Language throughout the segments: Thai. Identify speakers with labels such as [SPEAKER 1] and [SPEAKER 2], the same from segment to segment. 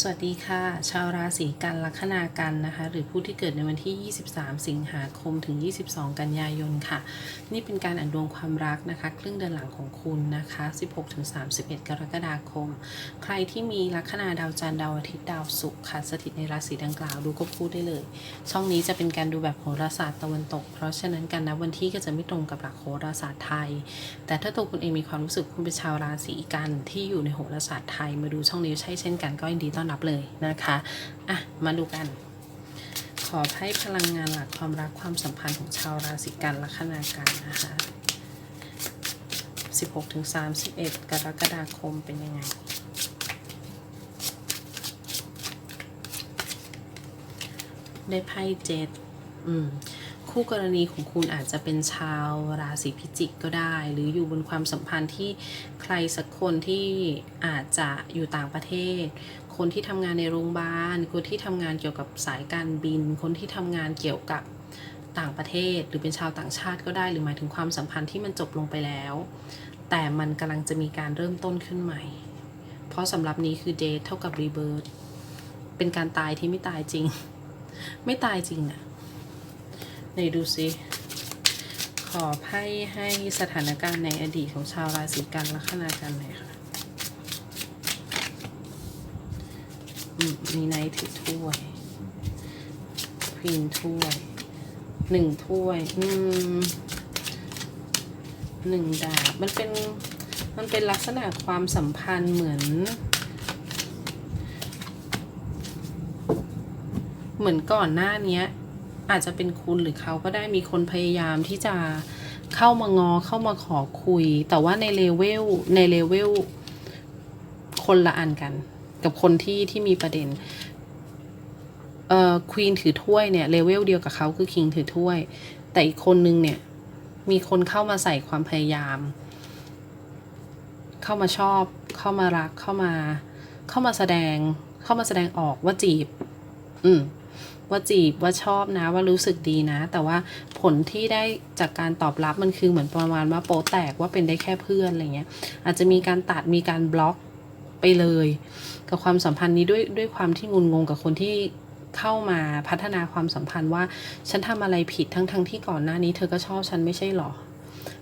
[SPEAKER 1] สวัสดีค่ะ ชาวราศีกันลัคนากันนะคะ หรือผู้ที่เกิดในวันที่ 23 สิงหาคมถึง 22 กันยายนค่ะ นี่เป็นการอ่านดวงความรักนะคะ ครึ่งเดือนหลังของคุณนะคะ 16ถึง31 กรกฎาคม ใครที่มีลัคนาดาวจันทร์ดาวอาทิตย์ดาวศุกร์ค่ะ สถิตในราศีดังกล่าวดูก็พูดได้เลย ช่องนี้จะเป็นการดูแบบโหราศาสตร์ตะวันตก เพราะฉะนั้นการนับวันที่ก็จะไม่ตรงกับหลักโหราศาสตร์ไทย แต่ถ้าตัวคุณเองมีความรู้สึกคุณเป็นชาวราศีกันที่อยู่ในโหราศาสตร์ไทยมาดูช่องนี้ใช่เช่นกันก็ยินดีต้อนรับเลยนะคะอะมาดูกัน ขอให้พลังงานหลักความรักความสัมพันธ์ของชาวราศีกันลัคนากันนะคะ 16-31 กรกฎาคมเป็นยังไงได้ไพ่เจ็ดอืม คู่กรณีของคุณอาจจะเป็นชาวราศีพิจิกก็ได้ หรืออยู่บนความสัมพันธ์ที่ใครสักคนที่อาจจะอยู่ต่างประเทศ คนที่ทำงานในโรงพยาบาล คนที่ทำงานเกี่ยวกับสายการบิน คนที่ทำงานเกี่ยวกับต่างประเทศ หรือเป็นชาวต่างชาติก็ได้ หรือหมายถึงความสัมพันธ์ที่มันจบลงไปแล้ว แต่มันกำลังจะมีการเริ่มต้นขึ้นใหม่ เพราะสำหรับนี้คือเดทเท่ากับรีเบิร์เป็นการตายที่ไม่ตายจริง ไม่ตายจริงอะ ไหนดูซิขอไพ่ให้สถานการณ์ในอดีตของชาวราศีกันลัคนากันหน่อยค่ะมีไนท์ถือถ้วยควีนถ้วยหนึ่งถ้วย อืมหนึ่งดาบมันเป็นมันเป็นลักษณะความสัมพันธ์เหมือน เหมือนก่อนหน้านี้ อาจจะเป็นคุณหรือเขาก็ได้มีคนพยายามที่จะเข้ามางอเข้ามาขอคุย แต่ว่าในเลเวลในเลเวลคนละอันกัน กับคนที่ที่มีประเด็นเอ่อควีนถือถ้วยเนี่ยเลเวลเดียวกับเขาคือคิงถือถ้วย แต่อีกคนนึงเนี่ย มีคนเข้ามาใส่ความพยายาม เข้ามาชอบ เข้ามารักเข้ามา เข้ามาแสดง เข้ามาแสดงออกว่าจีบ อืม ว่าจีบว่าชอบนะว่ารู้สึกดีนะ แต่ว่าผลที่ได้จากการตอบรับมันคือเหมือนประมาณว่าโป๊แตกว่าเป็นได้แค่เพื่อนอะไรเงี้ยอาจจะมีการตัดมีการบล็อกไปเลย กับความสัมพันธ์นี้ด้วยด้วยความที่งุนงงกับคนที่เข้ามาพัฒนาความสัมพันธ์ว่า ฉันทำอะไรผิดทั้งทั้งที่ก่อนหน้านี้เธอก็ชอบฉันไม่ใช่หรอ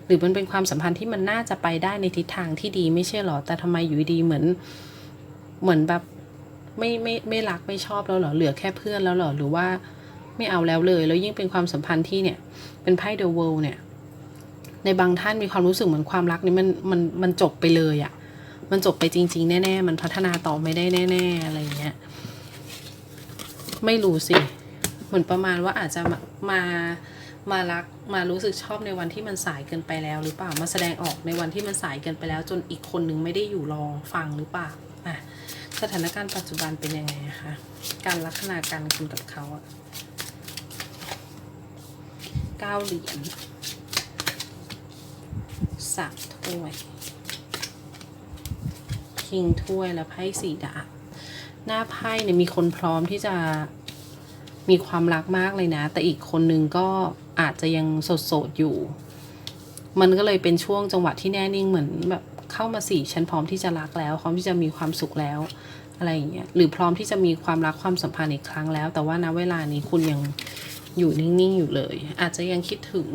[SPEAKER 1] หรือมันเป็นความสัมพันธ์ที่มันน่าจะไปได้ในทิศทางที่ดีไม่ใช่หรอ แต่ทำไมอยู่ดีเหมือนเหมือนแบบ ไม่ไม่ไม่รักไม่ชอบแล้วเหรอเหลือแค่เพื่อนแล้วเหรอหรือว่าไม่เอาแล้วเลย แล้วยิ่งเป็นความสัมพันธ์ที่เนี่ย เป็นไพ่เดอะเวิลด์เนี่ย ในบางท่านมีความรู้สึกเหมือนความรักนี่มันมันมันจบไปเลยอะ่ะมันจบไปจริง ๆ แน่ ๆ มันพัฒนาต่อไม่ได้แน่ ๆ อะไรเงี้ยไม่รู้สิ เหมือนประมาณว่าอาจจะมามามารักมารู้สึกชอบในวันที่มันสายเกินไปแล้วหรือเปล่ามาแสดงออกในวันที่มันสายเกินไปแล้ว จนอีกคนนึงไม่ได้อยู่รอฟังหรือเปล่า สถานการณ์ปัจจุบันเป็นยังไงอะคะ การลักษณะการคุณกับเขาอะเก้าเหรียญสักถ้วย คิงถ้วยและไพ่สีดาบ หน้าไพ่เนี่ยมีคนพร้อมที่จะมีความรักมากเลยนะ แต่อีกคนนึงก็อาจจะยังโสดๆอยู่ มันก็เลยเป็นช่วงจังหวะที่แน่นิ่งเหมือนแบบ เข้ามาสี่ฉันพร้อมที่จะรักแล้ว พร้อมที่จะมีความสุขแล้ว อะไรอย่างเงี้ยหรือพร้อมที่จะมีความรักความสัมพันธ์อีกครั้งแล้ว แต่ว่าณเวลานี้คุณยังอยู่นิ่งๆอยู่เลย อาจจะยังคิดถึง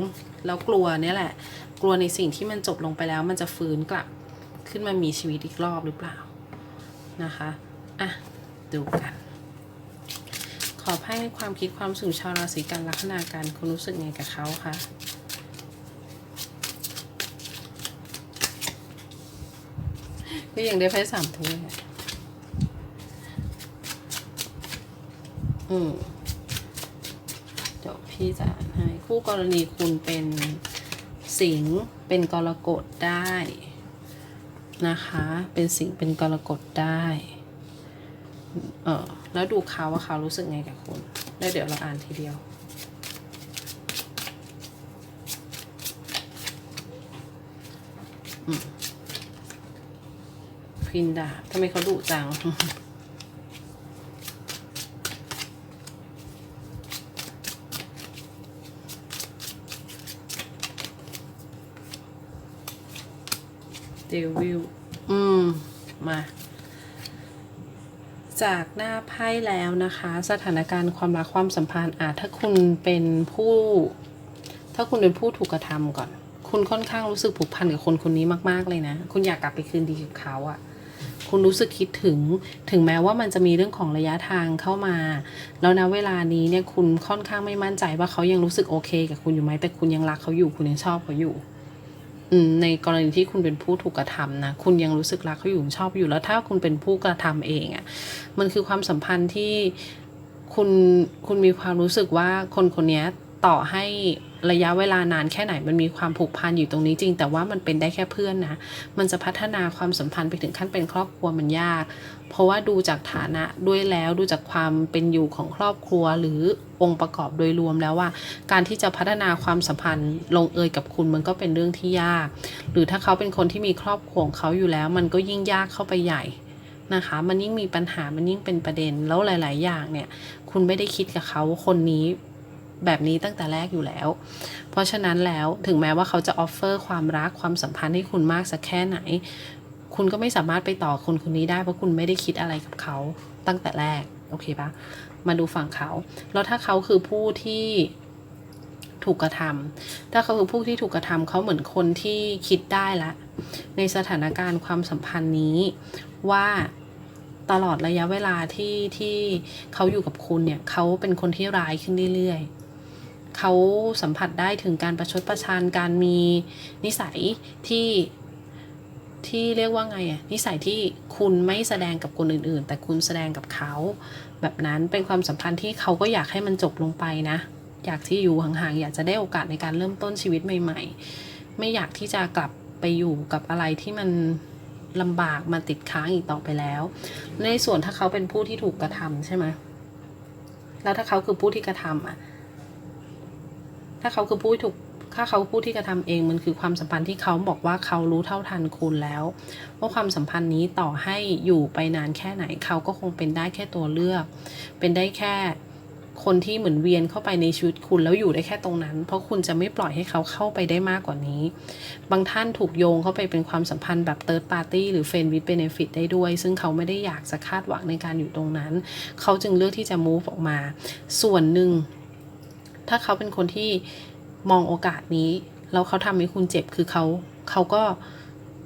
[SPEAKER 1] แล้วกลัวเนี่ยแหละ กลัวในสิ่งที่มันจบลงไปแล้ว มันจะฟื้นกลับขึ้นมามีชีวิตอีกรอบหรือเปล่านะคะอะดูกัน ขอให้ความคิดความสู่ชาวราศีกันลัคนาการคุณรู้สึกไงกับเขาคะ ก็ยังได้ไพ่สามถ้วยอะอืมเดี๋ยวพี่จะอ่านให้ คู่กรณีคุณเป็นสิงเป็นกรกฎได้นะคะ เป็นสิงเป็นกรกฎได้ เออแล้วดูเขาว่าเขารู้สึกไงกับคุณ แล้วเดี๋ยวเราอ่านทีเดียวอือ พินดาบทำไมเขาดุจังเดวิลอืม มา จากหน้าไพ่แล้วนะคะ สถานการณ์ความรักความสัมพันธ์อาจถ้าคุณเป็นผู้ ถ้าคุณเป็นผู้ถูกกระทำก่อน คุณค่อนข้างรู้สึกผูกพันกับคนคนนี้มาก ๆ เลยนะ คุณอยากกลับไปคืนดีกับเขาอะ คุณรู้สึกคิดถึง ถึงแม้ว่ามันจะมีเรื่องของระยะทางเข้ามา แล้วนะเวลานี้เนี่ยคุณค่อนข้างไม่มั่นใจว่าเขายังรู้สึกโอเค กับคุณอยู่ไหมแต่คุณยังรักเขาอยู่ คุณยังชอบเขาอยู่อืในกรณีที่คุณเป็นผู้ถูกกระทำนะ คุณยังรู้สึกรักเขาอยู่ชอบอยู่แล้วถ้าคุณเป็นผู้กระทำเองอะ่ะมันคือความสัมพันธ์ที่คุณคุณมีความรู้สึกว่าคนคนนี้ต่อให้ ระยะเวลานานแค่ไหนมันมีความผูกพันอยู่ตรงนี้จริง แต่ว่ามันเป็นได้แค่เพื่อนนะ มันจะพัฒนาความสัมพันธ์ไปถึงขั้นเป็นครอบครัวมันยาก เพราะว่าดูจากฐานะด้วยแล้วดูจากความเป็นอยู่ของครอบครัวหรือองค์ประกอบโดยรวมแล้วว่า การที่จะพัฒนาความสัมพันธ์ลงเอยกับคุณมันก็เป็นเรื่องที่ยาก หรือถ้าเขาเป็นคนที่มีครอบครัวของเขาอยู่แล้ว มันก็ยิ่งยากเข้าไปใหญ่นะคะ มันยิ่งมีปัญหามันยิ่งเป็นประเด็นแล้วหลาย ๆ อย่างเนี่ย คุณไม่ได้คิดกับเขาคนนี้ แบบนี้ตั้งแต่แรกอยู่แล้ว เพราะฉะนั้นแล้วถึงแม้ว่าเขาจะออฟเฟอร์ความรักความสัมพันธ์ให้คุณมากสักแค่ไหน คุณก็ไม่สามารถไปต่อคนคนนี้ได้เพราะคุณไม่ได้คิดอะไรกับเขาตั้งแต่แรกโอเคปะมาดูฝั่งเขา แล้วถ้าเขาคือผู้ที่ถูกกระทำถ้าเขาคือผู้ที่ถูกกระทำเขาเหมือนคนที่คิดได้ละ ในสถานการณ์ความสัมพันธ์นี้ว่าตลอดระยะเวลาที่ที่เขาอยู่กับคุณเนี่ยเขาเป็นคนที่ร้ายขึ้นเรื่อยๆ เขาสัมผัสได้ถึงการประชดประชันการมีนิสัยที่ที่เรียกว่าไงอะนิสัยที่คุณไม่แสดงกับคนอื่นๆ แต่คุณแสดงกับเขา แบบนั้นเป็นความสัมพันธ์ที่เขาก็อยากให้มันจบลงไปนะ อยากที่อยู่ห่างๆอยากจะได้โอกาสในการเริ่มต้นชีวิตใหม่ ๆ ไม่อยากที่จะกลับไปอยู่กับอะไรที่มันลำบากมาติดค้างอีกต่อไปแล้ว ในส่วนถ้าเขาเป็นผู้ที่ถูกกระทำใช่ไหมแล้วถ้าเขาคือผู้ที่กระทำอะ ถ้าเขาคือผู้ถูกถ้าเขาผู้ที่กระทำเองมันคือความสัมพันธ์ที่เขาบอกว่าเขารู้เท่าทันคุณแล้ว ว่าความสัมพันธ์นี้ต่อให้อยู่ไปนานแค่ไหนเขาก็คงเป็นได้แค่ตัวเลือก เป็นได้แค่คนที่เหมือนเวียนเข้าไปในชีวิตคุณแล้วอยู่ได้แค่ตรงนั้น เพราะคุณจะไม่ปล่อยให้เขาเข้าไปได้มากกว่านี้ บางท่านถูกโยงเข้าไปเป็นความสัมพันธ์แบบ third party หรือ friend with benefit ได้ด้วย ซึ่งเขาไม่ได้อยากจะคาดหวังในการอยู่ตรงนั้น เขาจึงเลือกที่จะ move ออกมา ส่วนหนึ่ง ถ้าเขาเป็นคนที่มองโอกาสนี้แล้วเขาทำให้คุณเจ็บคือเขาเขาก็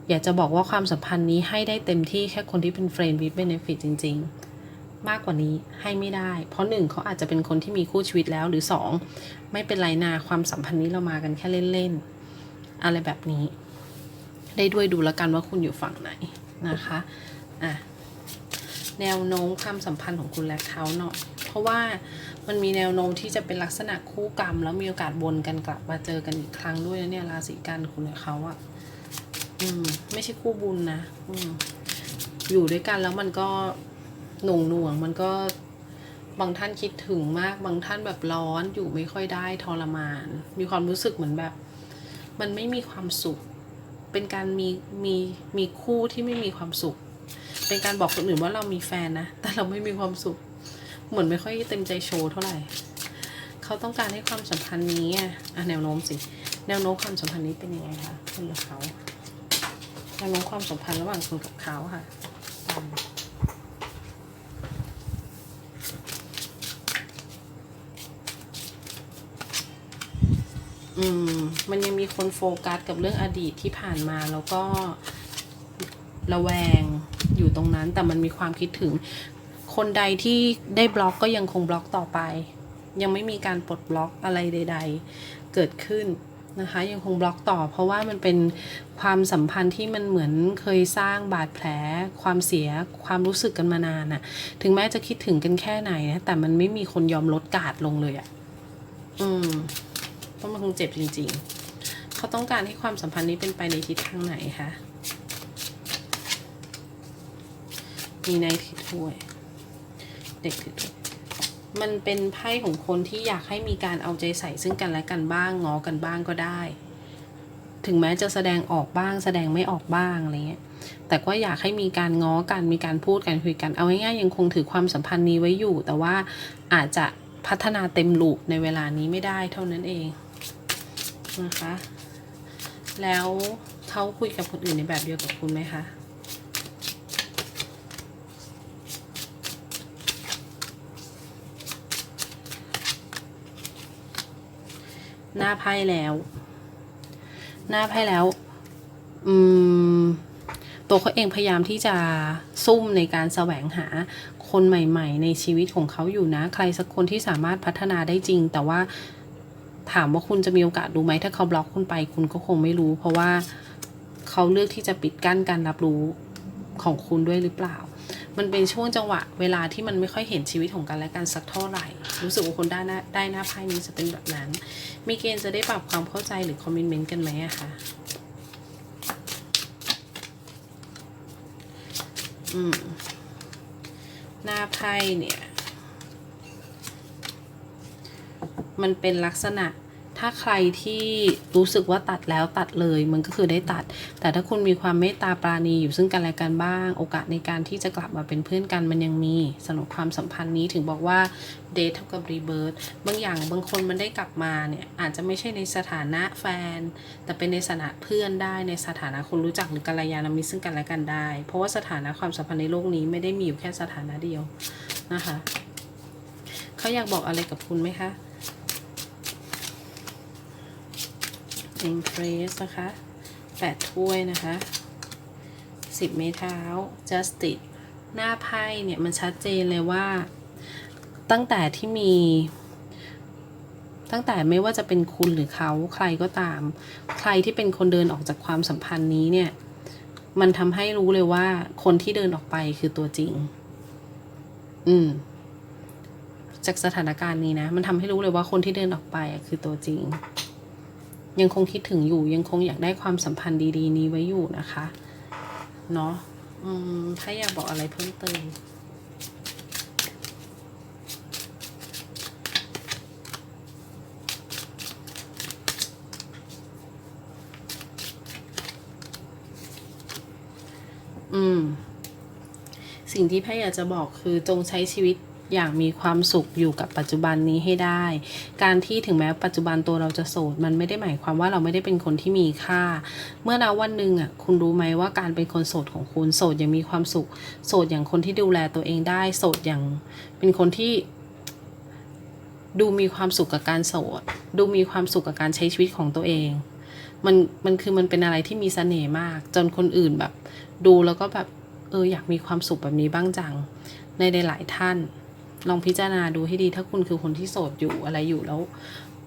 [SPEAKER 1] อยากจะบอกว่าความสัมพันธ์นี้ให้ได้เต็มที่แค่คนที่เป็น friend with benefit จริง ๆ มากกว่านี้ให้ไม่ได้ เพราะหนึ่งเขาอาจจะเป็นคนที่มีคู่ชีวิตแล้วหรือสองไม่เป็นไรนาความสัมพันธ์นี้เรามากันแค่เล่นๆอะไรแบบนี้ ได้ด้วยดูแล้วกันว่าคุณอยู่ฝั่งไหนนะคะอะแนวโน้มความสัมพันธ์ของคุณและเขาเนาะ เพราะว่ามันมีแนวโน้มที่จะเป็นลักษณะคู่กรรม แล้วมีโอกาสวนกันกลับมาเจอกันอีกครั้งด้วยนะเนี่ยราศีกันคุณเขาอะอืม ไม่ใช่คู่บุญนะอืมอยู่ด้วยกันแล้วมันก็หน่วงหน่วงมันก็บางท่านคิดถึงมาก บางท่านแบบร้อนอยู่ไม่ค่อยได้ทรมาน มีความรู้สึกเหมือนแบบ มันไม่มีความสุข เป็นการมีมีมีคู่ที่ไม่มีความสุข เป็นการบอกคนอื่นว่าเรามีแฟนนะ แต่เราไม่มีความสุข เหมือนไม่ค่อยเต็มใจโชว์เท่าไหร่ เขาต้องการให้ความสัมพันธ์นี้อะอะแนวโน้มสิ แนวโน้มความสัมพันธ์นี้เป็นยังไงคะคุณกับเขา แนวโน้มความสัมพันธ์ระหว่างคุณกับเขาค่ะตามอืมมันยังมีคนโฟกัสกับเรื่องอดีตที่ผ่านมาแล้วก็ระแวงอยู่ตรงนั้นแต่มันมีความคิดถึง คนใดที่ได้บล็อกก็ยังคงบล็อกต่อไป ยังไม่มีการปลดบล็อกอะไรใด ๆ เกิดขึ้นนะคะยังคงบล็อกต่อ เพราะว่ามันเป็นความสัมพันธ์ที่มันเหมือนเคยสร้างบาดแผล ความเสียความรู้สึกกันมานานอะถึงแม้จะคิดถึงกันแค่ไหนนะแต่มันไม่มีคนยอมลดกาดลงเลยอะอืมเพราะมันคงเจ็บจริง ๆ เขาต้องการให้ความสัมพันธ์นี้เป็นไปในทิศทางไหนคะมีในายถือถ้วย เด็กถือมันเป็นไพ่ของคนที่อยากให้มีการเอาใจใส่ซึ่งกันและกันบ้างง้อกันบ้างก็ได้ ถึงแม้จะแสดงออกบ้าง แสดงไม่ออกบ้างอะไรเงี้ยแต่ก็อยากให้มีการง้อกันมีการพูดกันคุยกันเอาง่ายๆยังคงถือความสัมพันธ์นี้ไว้อยู่ แต่ว่าอาจจะพัฒนาเต็มลูปในเวลานี้ไม่ได้เท่านั้นเองนะคะ แล้วเขาคุยกับคนอื่นในแบบเดียวกับคุณไหมคะ หน้าไพ่แล้ว หน้าไพ่แล้ว อืม ตัวเขาเองพยายามที่จะซุ่มในการแสวงหาคนใหม่ ๆ ในชีวิตของเขาอยู่นะ ใครสักคนที่สามารถพัฒนาได้จริง แต่ว่าถามว่าคุณจะมีโอกาสรู้ไหมถ้าเขาบล็อกคุณไป คุณก็คงไม่รู้ เพราะว่าเขาเลือกที่จะปิดกั้นการรับรู้ของคุณด้วยหรือเปล่า มันเป็นช่วงจังหวะเวลาที่มันไม่ค่อยเห็นชีวิตของกันและกันสักเท่าไหร่ รู้สึกว่าคนได้หน้าได้หน้าไพ่นี้จะเป็นแบบนั้น มีเกณฑ์จะได้ปรับความเข้าใจหรือคอมเมนต์กันไหมอะคะอืมหน้าไพ่เนี่ย มันเป็นลักษณะถ้าใครที่รู้สึกว่าตัดแล้วตัดเลย มันก็คือได้ตัด แต่ถ้าคุณมีความเมตตาปราณีอยู่ซึ่งกันและกันบ้าง โอกาสในการที่จะกลับมาเป็นเพื่อนกันมันยังมีสำหรับความสัมพันธ์นี้ถึงบอกว่าเดทเท่ากับรีเบิร์ตบางอย่างบางคนมันได้กลับมาเนี่ยอาจจะไม่ใช่ในสถานะแฟน แต่เป็นในสถานะเพื่อนได้ในสถานะคนรู้จักหรือกัลยาณมิตรซึ่งกันและกันได้ เพราะว่าสถานะความสัมพันธ์ในโลกนี้ไม่ได้มีอยู่แค่สถานะเดียวนะคะเขาอยากบอกอะไรกับคุณไหมคะ Empress นะคะ แปดถ้วยนะคะสิบไม้เท้า Justice หน้าไพ่เนี่ยมันชัดเจนเลยว่า ตั้งแต่ที่มี ตั้งแต่ไม่ว่าจะเป็นคุณหรือเขาใครก็ตาม ใครที่เป็นคนเดินออกจากความสัมพันธ์นี้เนี่ย มันทำให้รู้เลยว่าคนที่เดินออกไปคือตัวจริง อืมจากสถานการณ์นี้นะ มันทำให้รู้เลยว่าคนที่เดินออกไปคือตัวจริง ยังคงคิดถึงอยู่ ยังคงอยากได้ความสัมพันธ์ดีๆ นี้ไว้อยู่นะคะเนาะอืมถ้าอยากบอกอะไรเพิ่มเติมอืม สิ่งที่แพ่อยากจะบอกคือจงใช้ชีวิต อย่างมีความสุขอยู่กับปัจจุบันนี้ให้ได้ การที่ถึงแม้ปัจจุบันตัวเราจะโสดมันไม่ได้หมายความว่าเราไม่ได้เป็นคนที่มีค่า เมื่อนาวันหนึ่งอะคุณรู้ไหมว่าการเป็นคนโสดของคุณโสดอย่างมีความสุข โสดอย่างคนที่ดูแลตัวเองได้ โสดอย่างเป็นคนที่ดูมีความสุขกับการโสด ดูมีความสุขกับการใช้ชีวิตของตัวเอง มันมันคือมันเป็นอะไรที่มีเสน่ห์มาก จนคนอื่นแบบ ดูแล้วก็แบบเอออยากมีความสุขแบบนี้บ้างจัง ในหลายๆท่าน ลองพิจารณาดูให้ดี ถ้าคุณคือคนที่โสดอยู่อะไรอยู่แล้ว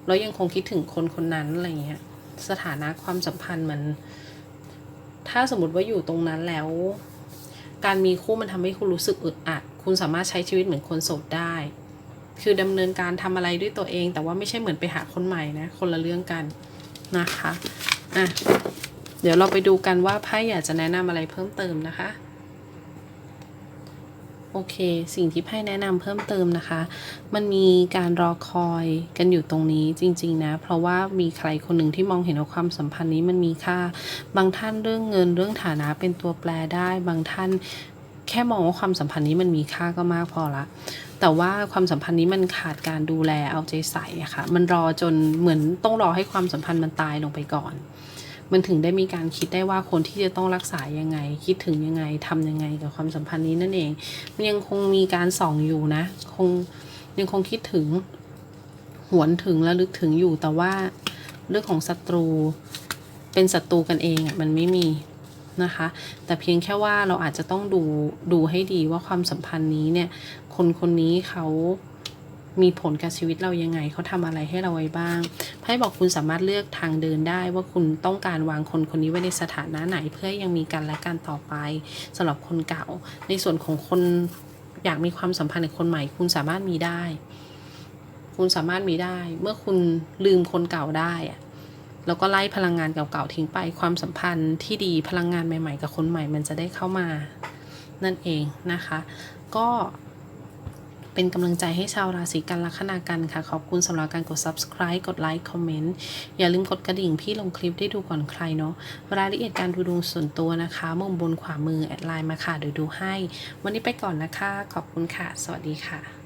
[SPEAKER 1] แล้วยังคงคิดถึงคนคนนั้นอะไรเงี้ย สถานะความสัมพันธ์มัน ถ้าสมมติว่าอยู่ตรงนั้นแล้ว การมีคู่มันทำให้คุณรู้สึกอึดอัด คุณสามารถใช้ชีวิตเหมือนคนโสดได้ คือดำเนินการทำอะไรด้วยตัวเอง แต่ว่าไม่ใช่เหมือนไปหาคนใหม่นะ คนละเรื่องกันนะคะ อะ เดี๋ยวเราไปดูกันว่าไพ่อยากจะแนะนำอะไรเพิ่มเติมนะคะ โอเค สิ่งที่ไพ่แนะนำเพิ่มเติมนะคะ มันมีการรอคอยกันอยู่ตรงนี้จริง ๆ นะ เพราะว่ามีใครคนหนึ่งที่มองเห็นว่าความสัมพันธ์นี้มันมีค่า บางท่านเรื่องเงินเรื่องฐานะเป็นตัวแปรได้ บางท่านแค่มองว่าความสัมพันธ์นี้มันมีค่าก็มากพอละ แต่ว่าความสัมพันธ์นี้มันขาดการดูแลเอาใจใส่อะค่ะ มันรอจนเหมือนต้องรอให้ความสัมพันธ์มันตายลงไปก่อน มันถึงได้มีการคิดได้ว่าคนที่จะต้องรักษายังไง คิดถึงยังไงทำยังไงกับความสัมพันธ์นี้นั่นเอง มันยังคงมีการส่องอยู่นะ คงยังคงคิดถึงหวนถึงและลึกถึงอยู่แต่ว่าเรื่องของศัตรูเป็นศัตรูกันเองอะมันไม่มีนะคะ แต่เพียงแค่ว่าเราอาจจะต้องดูดูให้ดีว่าความสัมพันธ์นี้เนี่ย คนคนนี้เขา มีผลกับชีวิตเรายังไง เขาทำอะไรให้เราไว้บ้างไพ่บอกคุณสามารถเลือกทางเดินได้ว่าคุณต้องการวางคนคนนี้ไว้ในสถานะไหน เพื่อยังมีกันและกันต่อไปสำหรับคนเก่า ในส่วนของคนอยากมีความสัมพันธ์กับคนใหม่ คุณสามารถมีได้ คุณสามารถมีได้ เมื่อคุณลืมคนเก่าได้อะแล้วก็ไล่พลังงานเก่าๆทิ้งไปความสัมพันธ์ที่ดีพลังงานใหม่ ๆ กับคนใหม่ มันจะได้เข้ามา นั่นเองนะคะ ก็ เป็นกำลังใจให้ชาวราศีกันลัคนากันค่ะ ขอบคุณสำหรับการกด subscribe กดไลค์คอมเมนต์อย่าลืมกดกระดิ่งพี่ลงคลิปได้ดูก่อนใครเนาะรายละเอียดการดูดวงส่วนตัวนะคะมุมบนขวามือแอดไลน์มาค่ะเดี๋ยวดูให้ วันนี้ไปก่อนนะคะ ขอบคุณค่ะ สวัสดีค่ะ